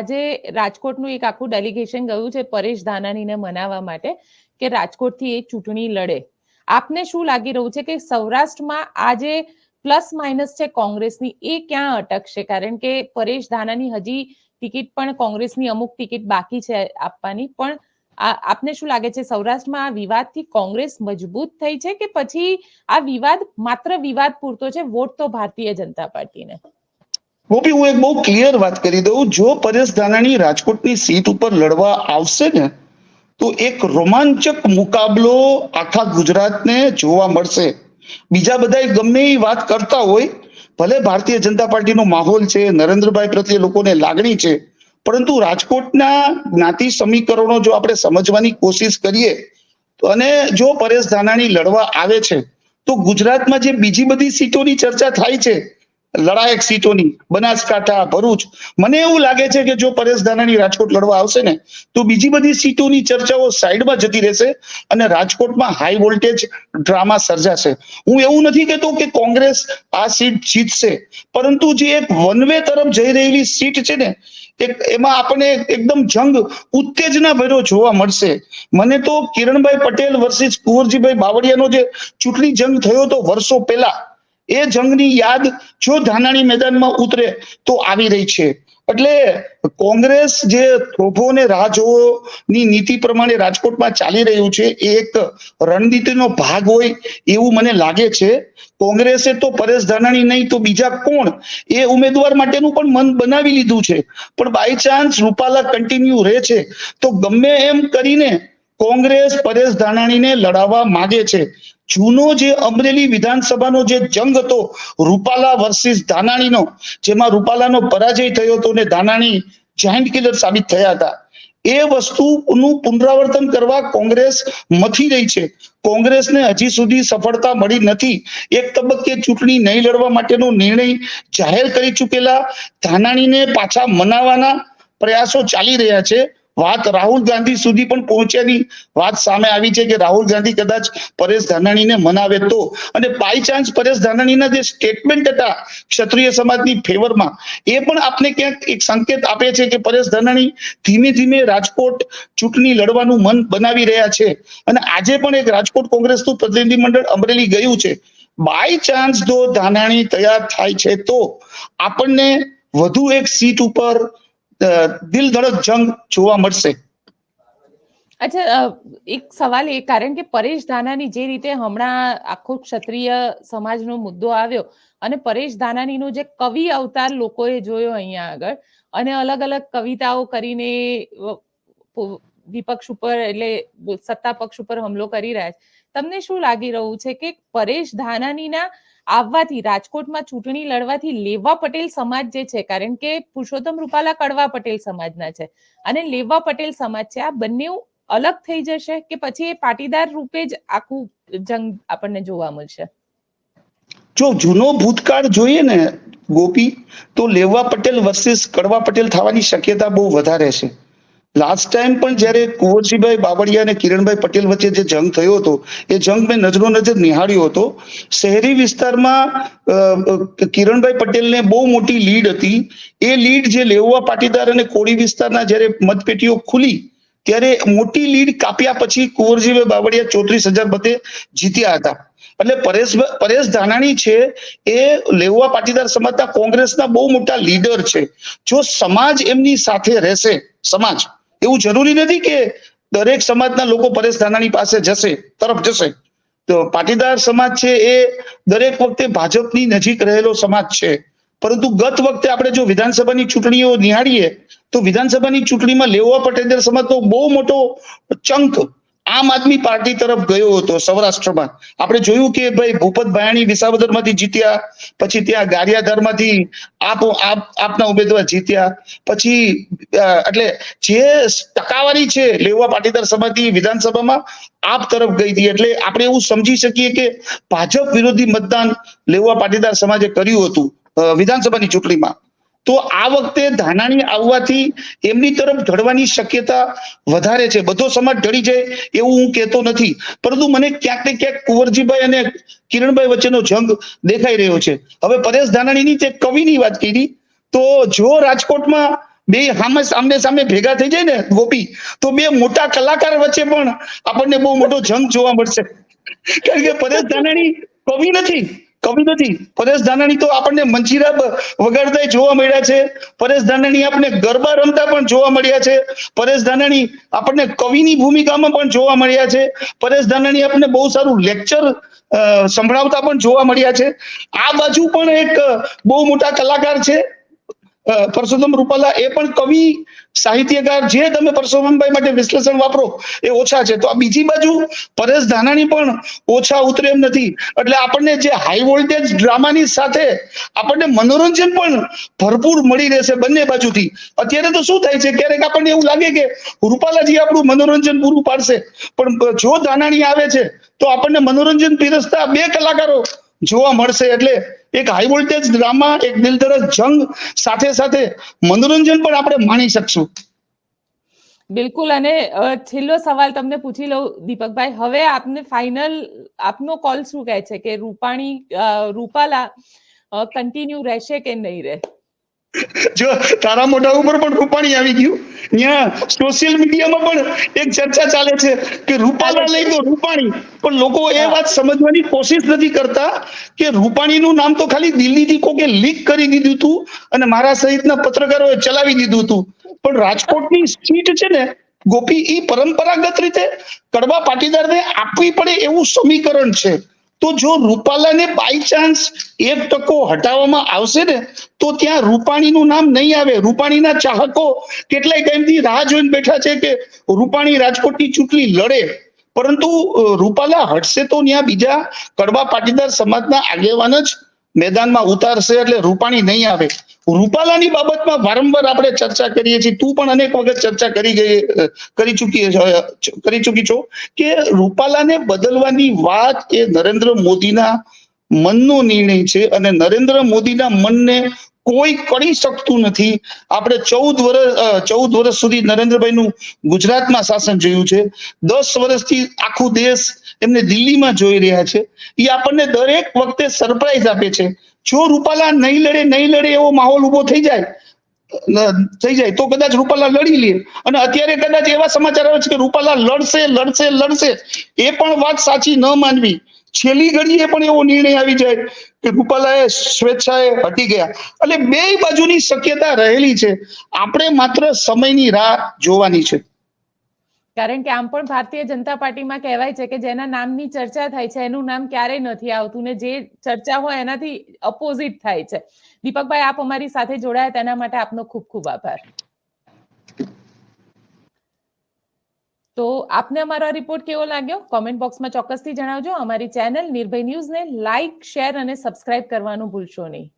આજે રાજકોટનું એક આખું ડેલિગેશન ગયું છે પરેશ ધાનાનીને મનાવવા માટે કે રાજકોટથી એ ચૂંટણી લડે. આપને શું લાગી રહ્યું છે કે સૌરાષ્ટ્રમાં આજે પ્લસ માઇનસ છે કોંગ્રેસની? એ ક્યાં અટકશે? કારણ કે પરેશ ધાનાની હજી ટિકિટ પણ કોંગ્રેસની અમુક ટિકિટ બાકી છે આપવાની. પણ આપને શું લાગે છે સૌરાષ્ટ્રમાં આ વિવાદથી કોંગ્રેસ મજબૂત થઈ છે કે પછી આ વિવાદ માત્ર વિવાદ પૂરતો છે? વોટ તો ભારતીય જનતા પાર્ટીને. ગોપી હું એક બહુ ક્લિયર વાત કરી દઉં, જો પરેશ ધાનાણી રાજકોટની સીટ ઉપર લડવા આવશે ને, તો એક રોમાંચક મુકાબલો આખા ગુજરાતને જોવા મળશે. બીજા બધા ગમે એ વાત કરતા હોય, ભલે ભારતીય જનતા પાર્ટીનો માહોલ છે, નરેન્દ્રભાઈ પ્રત્યે લોકોને લાગણી છે, પરંતુ રાજકોટના જ્ઞાતિ સમીકરણો જો આપણે સમજવાની કોશિશ કરીએ, અને જો પરેશ ધાનાણી લડવા આવે છે, તો ગુજરાતમાં જે બીજી બધી સીટોની ચર્ચા થાય છે લડાયક સીટોની, બનાસકાંઠા, ભરૂચ. મને એવું લાગે છે કે જો પરેશ ધાનાણી રાજકોટ લડવા આવશે ને, તો બીજી બધી સીટોની ચર્ચાઓ સાઈડમાં જતી રહેશે અને રાજકોટમાં હાઈ વોલ્ટેજ ડ્રામા સર્જાશે. હું એવું નથી કહેતો કે કોંગ્રેસ આ સીટ જીતશે, પરંતુ જે એક વનવે તરફ જઈ રહેલી સીટ છે ને એમાં આપણને એકદમ જંગ, ઉત્તેજના ભર્યો જોવા મળશે. મને તો કિરણભાઈ પટેલ વર્સિસ કુંવરજીભાઈ બાવળિયાનો જે ચૂંટણી જંગ થયો હતો વર્ષો પહેલા એ જંગની યાદ જો ધાનાણી મેદાનમાં ઉતરે તો આવી રહી છે. એટલે કોંગ્રેસ જે થોભોને રાહ જોવોની નીતિ પ્રમાણે રાજકોટમાં ચાલી રહ્યું છે, એ એક રણનીતિનો ભાગ હોય એવું મને લાગે છે. કોંગ્રેસે તો પરેશ ધાનાણી નહીં તો બીજા કોણ? એ ઉમેદવાર માટેનું પણ મન બનાવી લીધું છે. પણ બાય ચાન્સ રૂપાલા કન્ટિન્યુ રહે છે. તો ગમે એમ કરીને કોંગ્રેસ પરેશ ધાનાણીને લડાવવા માંગે છે. જૂનો જે અમરેલી વિધાનસભાનો જે જંગ હતો, રૂપાલા વર્સિસ ધાનાણીનો, જેમાં રૂપાલાનો પરાજય થયો હતો ને ધાનાણી જાયન્ટ કિલર સાબિત થયા હતા. એ વસ્તુનું પુનરાવર્તન કરવા કોંગ્રેસ મથી રહી છે. કોંગ્રેસને હજી સુધી સફળતા મળી નથી. એક તબક્કે ચૂંટણી નહીં લડવા માટેનો નિર્ણય જાહેર કરી ચૂકેલા ધાનાણીને પાછા મનાવવાના પ્રયાસો ચાલી રહ્યા છે. વાત રાહુલ ગાંધી સુધી પણ પહોંચ્યાની વાત સામે આવી છે કે રાહુલ ગાંધી કદાચ પરેશ ધાનાણીને મનાવે તો. અને બાય ચાન્સ પરેશ ધાનાણીના જે સ્ટેટમેન્ટ હતા ક્ષત્રિય સમાજની ફેવરમાં એ પણ આપને ક્યાંક એક સંકેત આપે છે કે પરેશ ધાનાણી ધીમે ધીમે રાજકોટ ચૂંટણી લડવાનું મન બનાવી રહ્યા છે. અને આજે પણ એક રાજકોટ કોંગ્રેસનું પ્રતિનિધિ મંડળ અમરેલી ગયું છે. બાય ચાન્સ જો ધાનાણી તૈયાર થાય છે તો આપણને વધુ એક સીટ ઉપર દિલ ધડક જંગ જોવા મળશે. અચ્છા એક સવાલ એ, કારણ કે પરેશ ધાનાની જે રીતે હમણાં આખો ક્ષત્રિય સમાજનો મુદ્દો આવ્યો અને પરેશ ધાનાનીનો જે કવિ અવતાર લોકોએ જોયો અહીંયા આગળ અને અલગ અલગ કવિતાઓ કરીને વિપક્ષ ઉપર એટલે સત્તા પક્ષ ઉપર હુમલો કરી રહ્યા છે. તમને શું લાગી રહ્યું છે કે પરેશ ધાનાણીના આવવાથી, રાજકોટમાં ચૂંટણી લડવાથી લેવા પટેલ સમાજ જે છે, કારણ કે પુરુષોત્તમ રૂપાલા કડવા પટેલ સમાજના છે. અને લેવા પટેલ સમાજ છે, આ બંને અલગ થઈ જશે કે પછી એ પાટીદાર રૂપે જ આખું જંગ આપણને જોવા મળશે? જો જૂનો ભૂતકાળ જોઈએ ને, ગોપી, તો લેવા પટેલ વર્સિસ કડવા પટેલ થવાની શક્યતા બહુ વધારે છે. લાસ્ટ ટાઈમ પણ જ્યારે કુંવરજીભાઈ બાવળિયા અને કિરણભાઈ પટેલ વચ્ચે જે જંગ થયો હતો, એ જંગ મેં નજરો નજર નિહાળ્યો હતો. શહેરી વિસ્તારમાં કિરણભાઈ પટેલને બહુ મોટી લીડ હતી. એ લીડ જે લેવા પાટીદાર અને કોળી વિસ્તારના જ્યારે મતપેટીઓ ખુલી, ત્યારે મોટી લીડ કાપ્યા પછી કુંવરજીભાઈ બાવળિયા ચોત્રીસ હજાર મતે જીત્યા હતા. એટલે પરેશ પરેશ ધાનાણી છે, એ લેવા પાટીદાર સમાજના કોંગ્રેસના બહુ મોટા લીડર છે. જો સમાજ એમની સાથે રહેશે, સમાજ એવું જરૂરી નથી કે દરેક સમાજના લોકો પરેશ ધાનાણી પાસે જશે, તરફ જશે. તો પાટીદાર સમાજ છે એ દરેક વખતે ભાજપની નજીક રહેલો સમાજ છે. પરંતુ ગત વખતે આપણે જો વિધાનસભાની ચૂંટણીઓ નિહાળીએ, તો વિધાનસભાની ચૂંટણીમાં લેવા પટેલ સમાજનો બહુ મોટો ચંક આમ આદમી પાર્ટી તરફ ગયો હતો સૌરાષ્ટ્રમાં. આપણે જોયું કે ભાઈ ભૂપત ભાયાણી વિસાવદરમાંથી જીત્યા, પછી ત્યાં ગારિયાધારમાંથી આપ, આપના ઉમેદવાર જીત્યા, પછી એટલે જે ટકાવારી છે લેવા પાટીદાર સમાજની વિધાનસભામાં, આપ તરફ ગઈ હતી. એટલે આપણે એવું સમજી શકીએ કે ભાજપ વિરોધી મતદાન લેવા પાટીદાર સમાજે કર્યું હતું વિધાનસભાની ચૂંટણીમાં. તો આ વખતે ધાનાણી આવવાથી એમની તરફ ઢળવાની શક્યતા વધારે છે. બધો સમાજ ઢળી જાય એવું હું કહેતો નથી. પરંતુ મને ક્યાંક ને ક્યાંક કુંવરજીભાઈ અને કિરણભાઈ વચ્ચેનો જંગ દેખાઈ રહ્યો છે. હવે પરેશ ધાનાણીની તે કવિની વાત કરી તો જો રાજકોટમાં બે સામે સામને સામે ભેગા થઈ જાય ને ગોપી, તો બે મોટા કલાકાર વચ્ચે પણ આપણને બહુ મોટો જંગ જોવા મળશે. કારણ કે પરેશ ધાનાણી કવિ નથી. કવિ નથી. પરેશ ધાનાણી તો આપણને મંજીરા વગાડતા જોવા મળ્યા છે. પરેશ ધાનાણી આપણને ગરબા રમતા પણ જોવા મળ્યા છે. પરેશ ધાનાણી આપણને કવિની ભૂમિકામાં પણ જોવા મળ્યા છે. પરેશ ધાનાણી આપણને બહુ સારું લેક્ચર સંભળાવતા પણ જોવા મળ્યા છે. આ બાજુ પણ એક બહુ મોટા કલાકાર છે. પરસોત્તમ રૂપાલા એ પણ કવિ, સાહિત્યકાર જે તમે પરસોત્તમભાઈ માટે વિશ્લેષણ વાપરો, એ ઓછા છે. તો આ બીજી બાજુ પરેશ ધાનાણી પણ ઓછા ઉતરે એમ નથી. એટલે આપણને જે હાઈ વોલ્ટેજ ડ્રામાની સાથે આપણને મનોરંજન પણ ભરપૂર મળી રહેશે બંને બાજુથી. અત્યારે તો શું થાય છે? ક્યારેક આપણને એવું લાગે કે રૂપાલાજી આપણું મનોરંજન પૂરું પાડશે. પણ જો ધાનાણી આવે છે, તો આપણને મનોરંજન પીરસતા બે કલાકારો જોવા મળશે. એટલે એક હાઈ વોલ્ટેજ ડ્રામા એક દિલધડક જંગ, સાથે સાથે મનોરંજન પણ આપણે માણી શકશું. બિલકુલ, અને છેલ્લો સવાલ તમને પૂછી લઉં, દીપકભાઈ. હવે આપને ફાઇનલ આપનો કોલ શું કહે છે? કે રૂપાણી રૂપાલા કન્ટિન્યુ રહેશે કે નહીં રહે? જો તારા મોઢા ઉપર પણ રૂપાણી આવી ગયું. ત્યાં સોશિયલ મીડિયામાં પણ એક ચર્ચા ચાલે છે કે રૂપાલા લઈ તો રૂપાણી. પણ લોકો એ વાત સમજવાની કોશિશ નથી કરતા કે રૂપાણીનું નામ તો ખાલી દિલ્હીથી કોકે લીક કરી દીધું હતું અને મારા સહિતના પત્રકારોએ ચલાવી દીધું હતું પણ રાજકોટની સીટ છે ને ગોપી ઈ પરંપરાગત રીતે કડવા પાટીદારને આપવી પડે એવું સમીકરણ છે. તો જો રૂપાલાને બાય ચાન્સ એક ટકો હટાવવામાં આવશે ને, તો ત્યાં રૂપાણીનું નામ નહીં આવે. રૂપાણીના ચાહકો કેટલાય ટાઈમથી રાહ જોઈને બેઠા છે કે રૂપાણી રાજકોટની ચૂંટણી લડે. પરંતુ રૂપાલા હટશે તો ત્યાં બીજા કડવા પાટીદાર સમાજના આગેવાન જ મેદાનમાં ઉતારશે એટલે રૂપાણી નહીં આવે. રૂપાલાની બાબતમાં વારંવાર આપણે ચર્ચા કરીએ છીએ. તું પણ અનેક વખત ચર્ચા કરી ગઈ કરી ચૂકી કરી ચૂકી છો કે રૂપાલાને બદલવાની વાત એ નરેન્દ્ર મોદીના મનનો નિર્ણય છે અને નરેન્દ્ર મોદીના મનને કોઈ કરી શકતું નથી. આપણે ચૌદ વર્ષ ચૌદ વર્ષ સુધી નરેન્દ્રભાઈનું ગુજરાતમાં શાસન જોયું છે. દસ વર્ષથી આખું દેશ એમને દિલ્હીમાં જોઈ રહ્યા છે. એ આપણને દરેક વખતે સરપ્રાઈઝ આપે છે. જો રૂપાલા નહીં લડે નહીં લડે એવો માહોલ ઊભો થઈ જાય થઈ જાય, તો કદાચ રૂપાલા લડી લે. અને અત્યારે કદાચ એવા સમાચાર આવે છે કે રૂપાલા લડશે લડશે લડશે. એ પણ વાત સાચી ન માનવી. છેલ્લી ઘડીએ પણ એવો નિર્ણય આવી જાય કે રૂપાલાએ સ્વેચ્છાએ હટી ગયા. એટલે બે બાજુની શક્યતા રહેલી છે. આપણે માત્ર સમયની રાહ જોવાની છે. કારણ કે આમ પણ ભારતીય જનતા પાર્ટીમાં કહેવાય છે કે જેના નામની ચર્ચા થાય છે, એનું નામ ક્યારેય નથી આવતું ને જે ચર્ચા હોય એનાથી અપોઝિટ થાય છે. દીપકભાઈ, આપ અમારી સાથે જોડાયા, તેના માટે આપનો ખૂબ ખૂબ આભાર. તો આપને અમારો રિપોર્ટ કેવો લાગ્યો? કોમેન્ટ બોક્સમાં ચોક્કસથી જણાવજો. અમારી ચેનલ નિર્ભય ન્યૂઝને લાઇક શેર અને સબસ્ક્રાઇબ કરવાનું ભૂલશો નહીં.